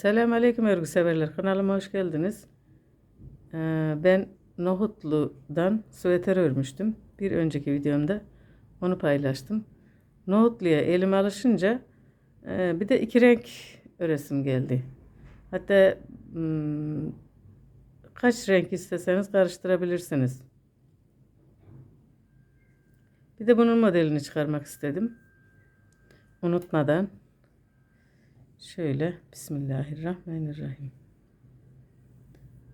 Selamünaleyküm örgü severler. Kanalıma hoş geldiniz. Ee, ben nohutludan süveter örmüştüm. Bir önceki videomda onu paylaştım. Nohutluya elim alışınca e, bir de iki renk öresim geldi. Hatta hmm, kaç renk isteseniz karıştırabilirsiniz. Bir de bunun modelini çıkarmak istedim. Unutmadan Şöyle Bismillahirrahmanirrahim.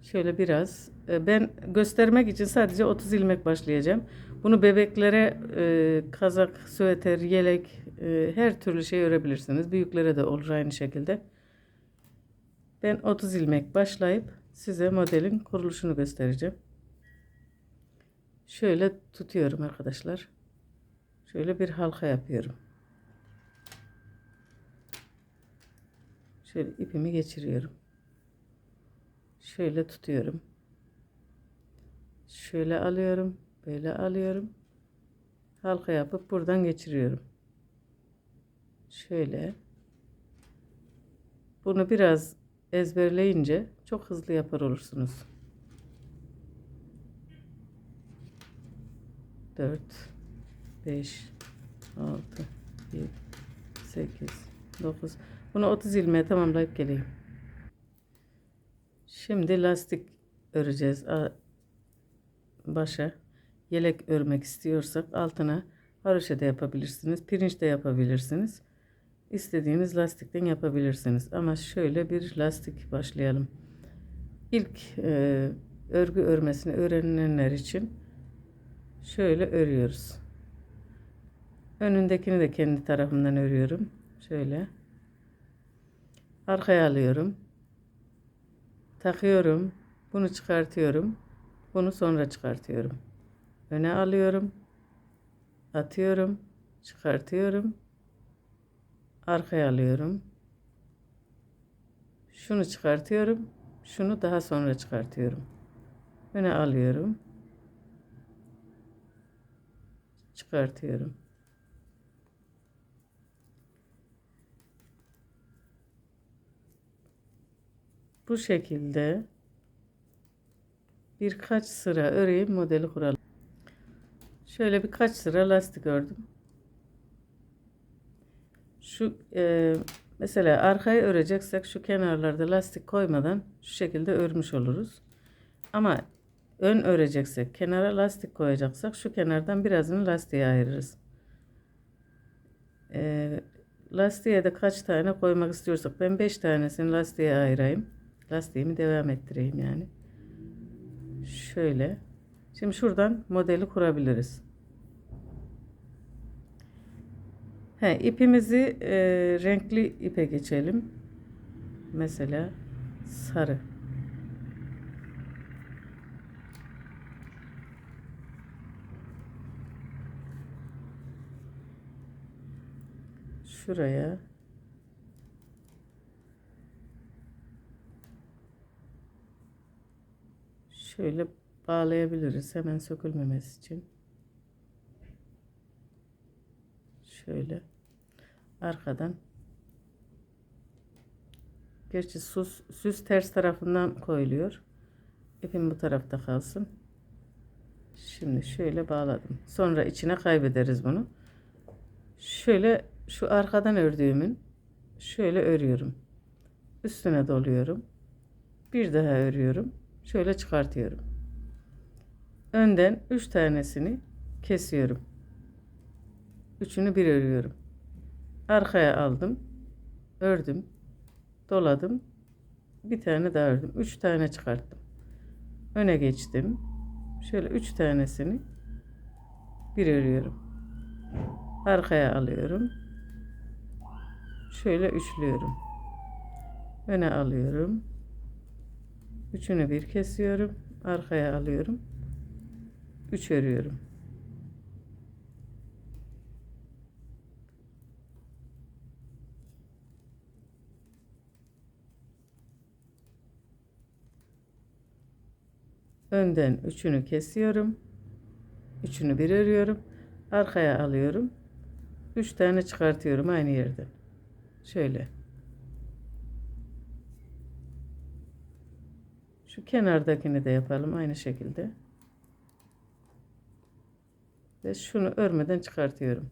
Şöyle biraz e, ben göstermek için sadece 30 ilmek başlayacağım. Bunu bebeklere e, kazak, süveter, yelek e, her türlü şey örebilirsiniz. Büyüklere de olur aynı şekilde. Ben 30 ilmek başlayıp size modelin kuruluşunu göstereceğim. Şöyle tutuyorum arkadaşlar. Şöyle bir halka yapıyorum. Şöyle ipimi geçiriyorum. Şöyle tutuyorum. Şöyle alıyorum. Böyle alıyorum. Halka yapıp buradan geçiriyorum. Şöyle. Bunu biraz ezberleyince çok hızlı yapar olursunuz. 4 5 6 7 8 9 bunu 30 ilmeğe tamamlayıp geleyim. Şimdi lastik öreceğiz. Başa yelek örmek istiyorsak altına haroşa da yapabilirsiniz. Pirinç de yapabilirsiniz. İstediğiniz lastikten yapabilirsiniz. Ama şöyle bir lastik başlayalım. İlk e, örgü örmesini öğrenenler için şöyle örüyoruz. Önündekini de kendi tarafımdan örüyorum. Şöyle. Arkaya alıyorum. Takıyorum. Bunu çıkartıyorum. Bunu sonra çıkartıyorum. Öne alıyorum. Atıyorum. Çıkartıyorum. Arkaya alıyorum. Şunu çıkartıyorum. Şunu daha sonra çıkartıyorum. Öne alıyorum. Çıkartıyorum. Bu şekilde birkaç sıra öreyim modeli kuralım. Şöyle birkaç sıra lastik ördüm. Şu e, mesela arkayı öreceksek şu kenarlarda lastik koymadan şu şekilde örmüş oluruz. Ama ön öreceksek kenara lastik koyacaksak şu kenardan birazını lastiğe ayırırız. E, lastiğe de kaç tane koymak istiyorsak ben 5 tanesini lastiğe ayırayım. Lastiğimi devam ettireyim yani. Şöyle. Şimdi şuradan modeli kurabiliriz. He, ipimizi e, renkli ipe geçelim. Mesela sarı. Şuraya şöyle bağlayabiliriz hemen sökülmemesi için. Şöyle arkadan Gerçi süs, süs ters tarafından koyuluyor. İpim bu tarafta kalsın. Şimdi şöyle bağladım. Sonra içine kaybederiz bunu. Şöyle şu arkadan ördüğümün şöyle örüyorum. Üstüne doluyorum. Bir daha örüyorum. Şöyle çıkartıyorum. Önden 3 tanesini kesiyorum. Üçünü bir örüyorum. Arkaya aldım. Ördüm. Doladım. Bir tane daha ördüm. 3 tane çıkarttım. Öne geçtim. Şöyle 3 tanesini bir örüyorum. Arkaya alıyorum. Şöyle üçlüyorum. Öne alıyorum. Üçünü bir kesiyorum. Arkaya alıyorum. Üç örüyorum. Önden üçünü kesiyorum. Üçünü bir örüyorum. Arkaya alıyorum. Üç tane çıkartıyorum aynı yerden. Şöyle. Şu kenardakini de yapalım aynı şekilde. Ve şunu örmeden çıkartıyorum.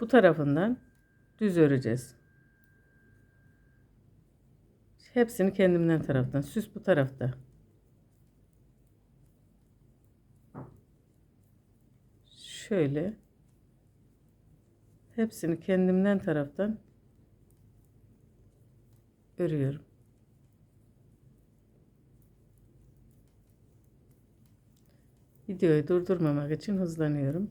Bu tarafından düz öreceğiz. Hepsini kendimden taraftan. Süs bu tarafta. Şöyle. Hepsini kendimden taraftan örüyorum. Videoyu durdurmamak için hızlanıyorum.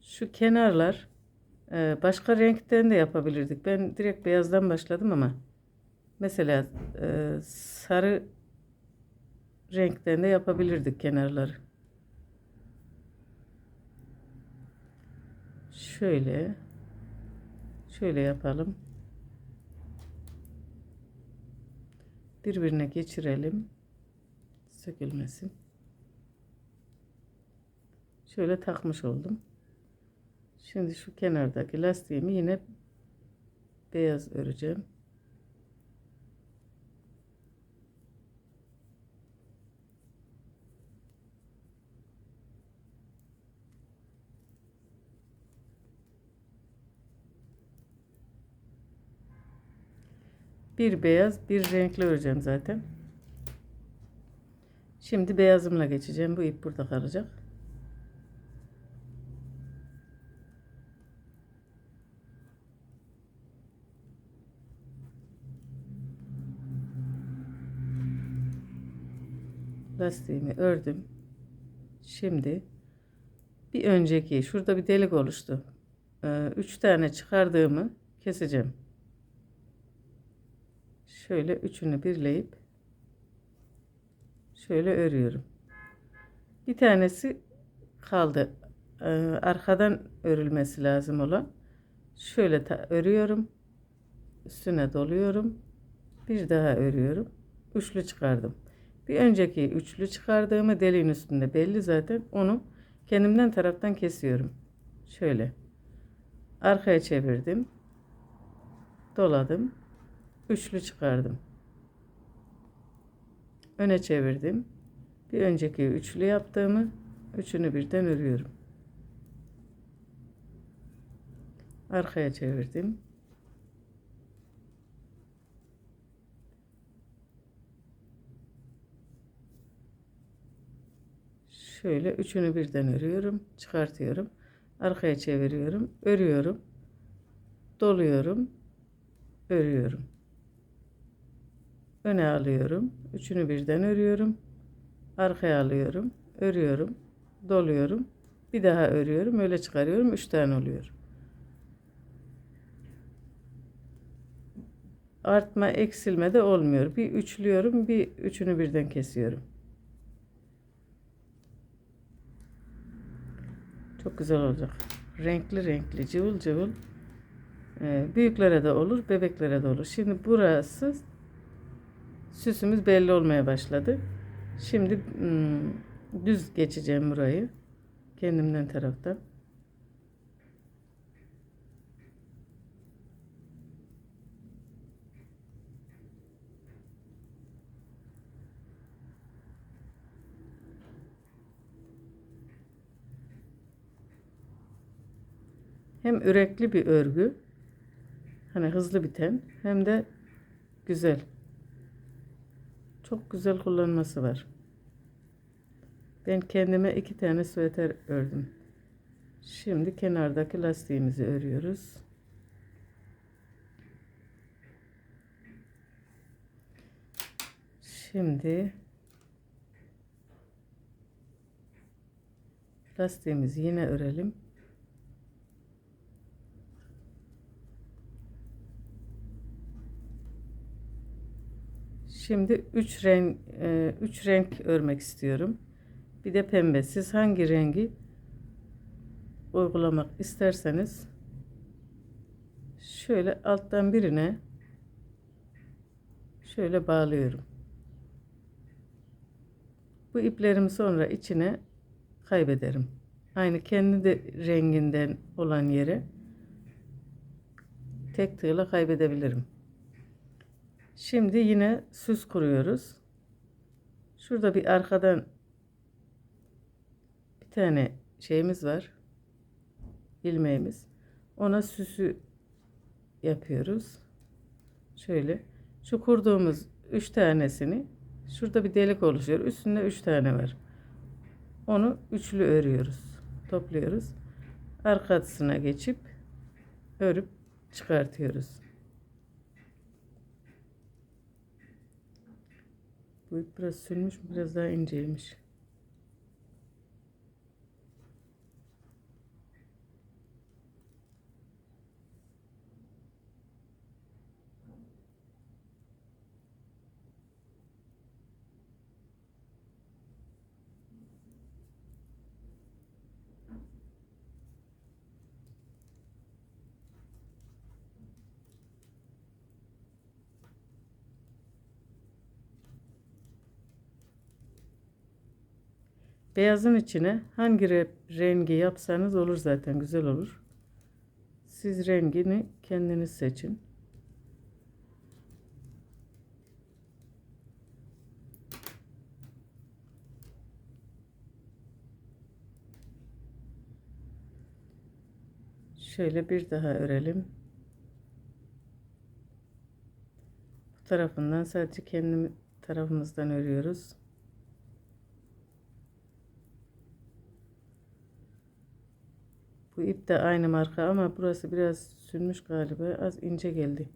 Şu kenarlar e, başka renkten de yapabilirdik. Ben direkt beyazdan başladım ama mesela e, sarı renkten de yapabilirdik kenarları. Şöyle şöyle yapalım. Birbirine geçirelim. Sökülmesin. Şöyle takmış oldum. Şimdi şu kenardaki lastiğimi yine beyaz öreceğim. Bir beyaz, bir renkli öreceğim zaten. Şimdi beyazımla geçeceğim. Bu ip burada kalacak. lastiğimi ördüm. Şimdi bir önceki şurada bir delik oluştu. Ee, üç tane çıkardığımı keseceğim. Şöyle üçünü birleyip şöyle örüyorum. Bir tanesi kaldı. Ee, arkadan örülmesi lazım olan. Şöyle örüyorum. Üstüne doluyorum. Bir daha örüyorum. Üçlü çıkardım. Bir önceki üçlü çıkardığımı deliğin üstünde belli zaten. Onu kendimden taraftan kesiyorum. Şöyle. Arkaya çevirdim. Doladım. Üçlü çıkardım. Öne çevirdim. Bir önceki üçlü yaptığımı üçünü birden örüyorum. Arkaya çevirdim. şöyle üçünü birden örüyorum çıkartıyorum arkaya çeviriyorum örüyorum doluyorum örüyorum öne alıyorum. Üçünü birden örüyorum. Arkaya alıyorum. Örüyorum. Doluyorum. Bir daha örüyorum. Öyle çıkarıyorum. Üç tane oluyor. Artma eksilme de olmuyor. Bir üçlüyorum bir üçünü birden kesiyorum. Çok güzel olacak. Renkli renkli, cıvıl cıvıl. Ee, büyüklere de olur, bebeklere de olur. Şimdi burası süsümüz belli olmaya başladı. Şimdi düz geçeceğim burayı. Kendimden taraftan. Hem ürekli bir örgü. Hani hızlı biten hem de güzel. Çok güzel kullanması var. Ben kendime iki tane süveter ördüm. Şimdi kenardaki lastiğimizi örüyoruz. Şimdi lastiğimizi yine örelim. Şimdi 3 renk 3 e, renk örmek istiyorum. Bir de pembe. Siz hangi rengi uygulamak isterseniz şöyle alttan birine şöyle bağlıyorum. Bu iplerimi sonra içine kaybederim. Aynı kendi de renginden olan yere tek tığla kaybedebilirim. Şimdi yine süs kuruyoruz. Şurada bir arkadan bir tane şeyimiz var. ilmeğimiz. Ona süsü yapıyoruz. Şöyle şu kurduğumuz 3 tanesini şurada bir delik oluşuyor. Üstünde 3 tane var. Onu üçlü örüyoruz. Topluyoruz. Arkasına geçip örüp çıkartıyoruz. İp biraz sürmüş, biraz daha inceymiş. Beyazın içine hangi re- rengi yapsanız olur zaten güzel olur. Siz rengini kendiniz seçin. Şöyle bir daha örelim. Bu tarafından sadece kendi tarafımızdan örüyoruz. Bu ip de aynı marka ama burası biraz sünmüş galiba. Az ince geldi.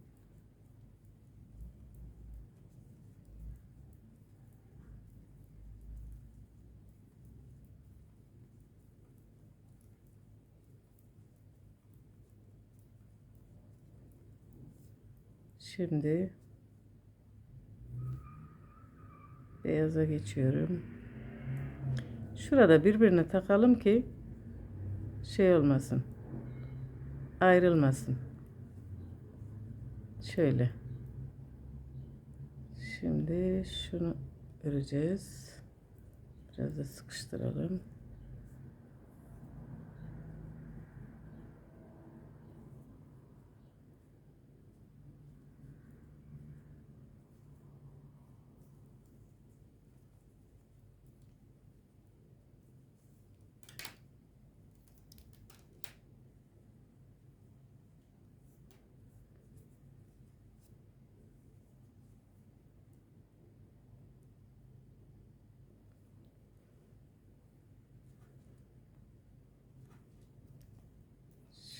Şimdi beyaza geçiyorum. Şurada birbirine takalım ki şey olmasın. Ayrılmasın. Şöyle. Şimdi şunu öreceğiz. Biraz da sıkıştıralım.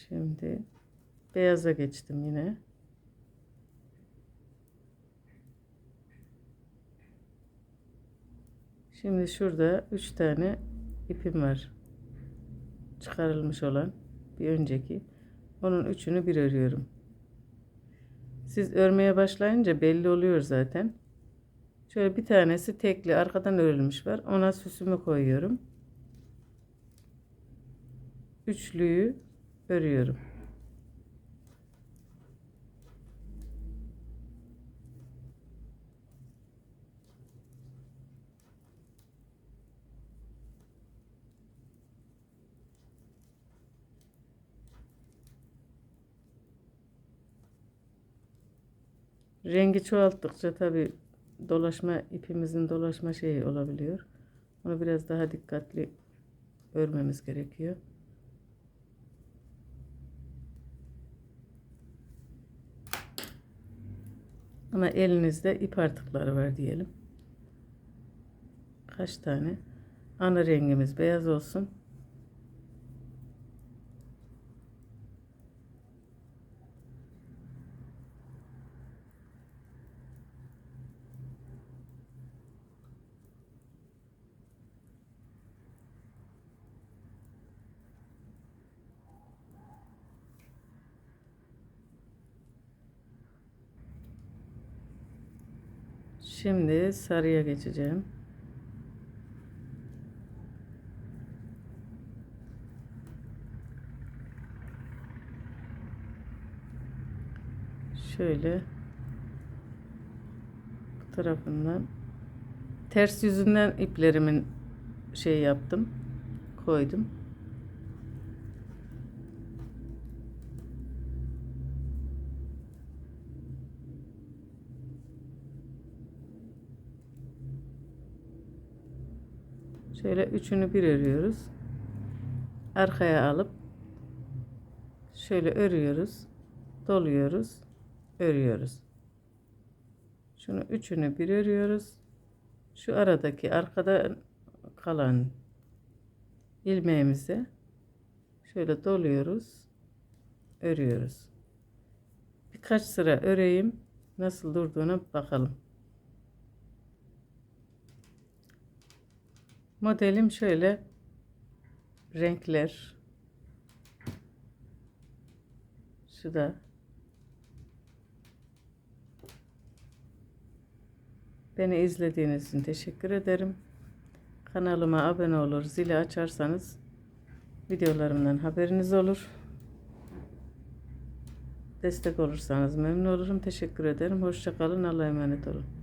Şimdi beyaza geçtim yine. Şimdi şurada 3 tane ipim var. Çıkarılmış olan bir önceki. Onun üçünü bir örüyorum. Siz örmeye başlayınca belli oluyor zaten. Şöyle bir tanesi tekli arkadan örülmüş var. Ona süsümü koyuyorum. Üçlüyü örüyorum. Rengi çoğalttıkça tabi dolaşma ipimizin dolaşma şeyi olabiliyor. Onu biraz daha dikkatli örmemiz gerekiyor. Ama elinizde ip artıkları var diyelim. Kaç tane? Ana rengimiz beyaz olsun. Şimdi sarıya geçeceğim. Şöyle bu tarafından ters yüzünden iplerimin şey yaptım. Koydum. Şöyle üçünü bir örüyoruz. Arkaya alıp şöyle örüyoruz. Doluyoruz. Örüyoruz. Şunu üçünü bir örüyoruz. Şu aradaki arkada kalan ilmeğimizi şöyle doluyoruz. Örüyoruz. Birkaç sıra öreyim. Nasıl durduğuna bakalım. Modelim şöyle renkler. Şu da Beni izlediğiniz için teşekkür ederim. Kanalıma abone olur, zili açarsanız videolarımdan haberiniz olur. Destek olursanız memnun olurum. Teşekkür ederim. Hoşça kalın. Allah'a emanet olun.